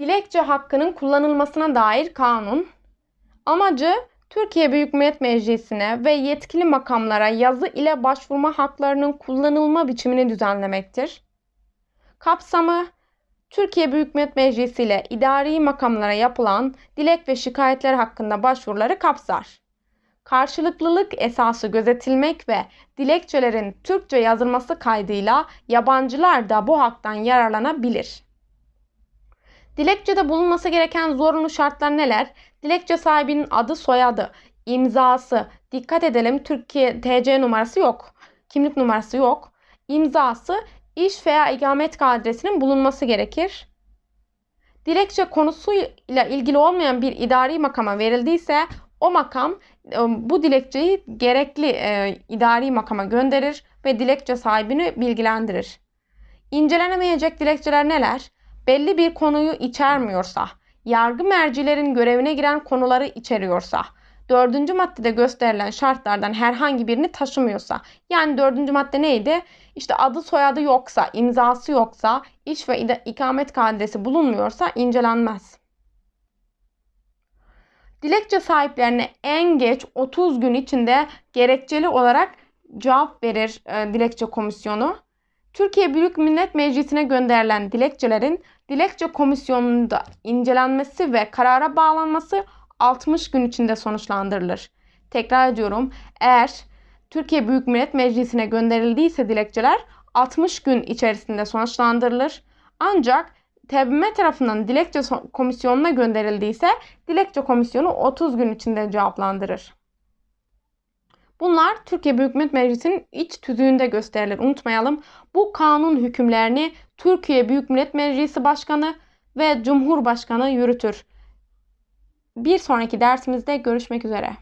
Dilekçe hakkının kullanılmasına dair kanun. Amacı Türkiye Büyük Millet Meclisi'ne ve yetkili makamlara yazı ile başvurma haklarının kullanılma biçimini düzenlemektir. Kapsamı Türkiye Büyük Millet Meclisi ile idari makamlara yapılan dilek ve şikayetler hakkında başvuruları kapsar. Karşılıklılık esası gözetilmek ve dilekçelerin Türkçe yazılması kaydıyla yabancılar da bu haktan yararlanabilir. Dilekçede bulunması gereken zorunlu şartlar neler? Dilekçe sahibinin adı, soyadı, imzası, dikkat edelim Türkiye TC numarası yok, kimlik numarası yok, imzası, iş veya ikamet adresinin bulunması gerekir. Dilekçe konusuyla ilgili olmayan bir idari makama verildiyse o makam e, bu dilekçeyi gerekli e, idari makama gönderir ve dilekçe sahibini bilgilendirir. İncelenemeyecek dilekçeler neler? Belli bir konuyu içermiyorsa, yargı mercilerin görevine giren konuları içeriyorsa, dördüncü maddede gösterilen şartlardan herhangi birini taşımıyorsa, yani dördüncü madde neydi? İşte adı soyadı yoksa, imzası yoksa, iş ve ikamet adresi bulunmuyorsa incelenmez. Dilekçe sahiplerine en geç 30 gün içinde gerekçeli olarak cevap verir e, dilekçe komisyonu. Türkiye Büyük Millet Meclisi'ne gönderilen dilekçelerin dilekçe komisyonunda incelenmesi ve karara bağlanması 60 gün içinde sonuçlandırılır. Tekrar ediyorum. Eğer Türkiye Büyük Millet Meclisi'ne gönderildiyse dilekçeler 60 gün içerisinde sonuçlandırılır. Ancak TBMM tarafından dilekçe komisyonuna gönderildiyse dilekçe komisyonu 30 gün içinde cevaplandırır. Bunlar Türkiye Büyük Millet Meclisi'nin iç tüzüğünde gösterilir. Unutmayalım. Bu kanun hükümlerini Türkiye Büyük Millet Meclisi Başkanı ve Cumhurbaşkanı yürütür. Bir sonraki dersimizde görüşmek üzere.